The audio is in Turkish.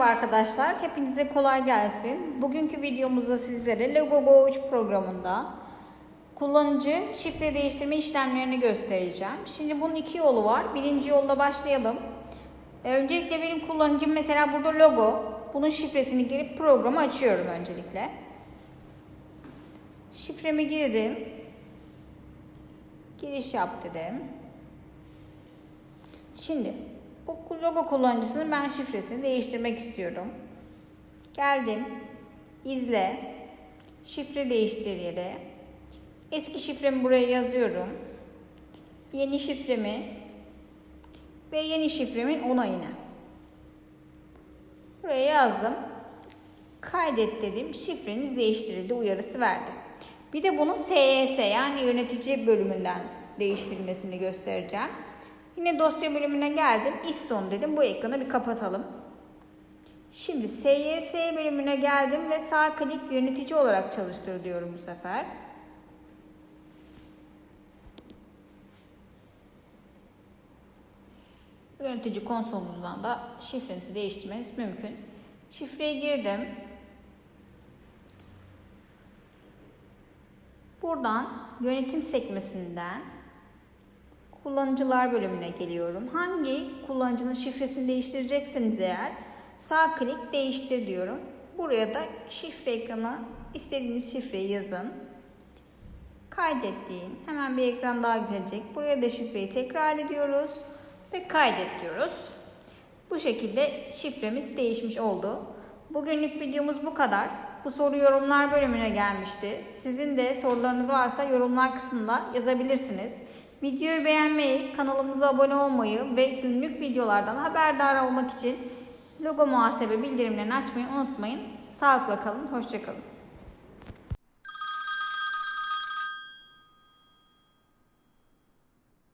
arkadaşlar, hepinize kolay gelsin. Bugünkü videomuzda sizlere Lego Go 3 programında kullanıcı şifre değiştirme işlemlerini göstereceğim. Şimdi bunun iki yolu var. Birinci yolla başlayalım. Ee, Öncelikle benim kullanıcım mesela burada logo. Bunun şifresini girip programı açıyorum öncelikle. Şifremi girdim. Giriş yap dedim. Şimdi bu logo kullanıcısının ben şifresini değiştirmek istiyorum. Geldim. İzle. Şifre değiştir yere. Eski şifremi buraya yazıyorum. Yeni şifremi ve yeni şifremin onayını. Buraya yazdım. Kaydet dedim. Şifreniz değiştirildi uyarısı verdi. Bir de bunun SYS yani yönetici bölümünden değiştirilmesini göstereceğim. Yine dosya bölümüne geldim. İş sonu dedim. Bu ekranı bir kapatalım. Şimdi SYS bölümüne geldim ve sağ klik yönetici olarak çalıştır diyorum bu sefer. Yönetici konsolumuzdan da şifrenizi değiştirmeniz mümkün. Şifreyi girdim. Buradan yönetim sekmesinden kullanıcılar bölümüne geliyorum. Hangi kullanıcının şifresini değiştirecekseniz eğer sağ klik değiştir diyorum. Buraya da şifre ekranı istediğiniz şifreyi yazın. Kaydet deyin. Hemen bir ekran daha gelecek. Buraya da şifreyi tekrar ediyoruz ve kaydet diyoruz. Bu şekilde şifremiz değişmiş oldu. Bugünlük videomuz bu kadar. Bu soru yorumlar bölümüne gelmişti. Sizin de sorularınız varsa yorumlar kısmında yazabilirsiniz. Videoyu beğenmeyi, kanalımıza abone olmayı ve günlük videolardan haberdar olmak için logo muhasebe bildirimlerini açmayı unutmayın. Sağlıkla kalın, hoşçakalın.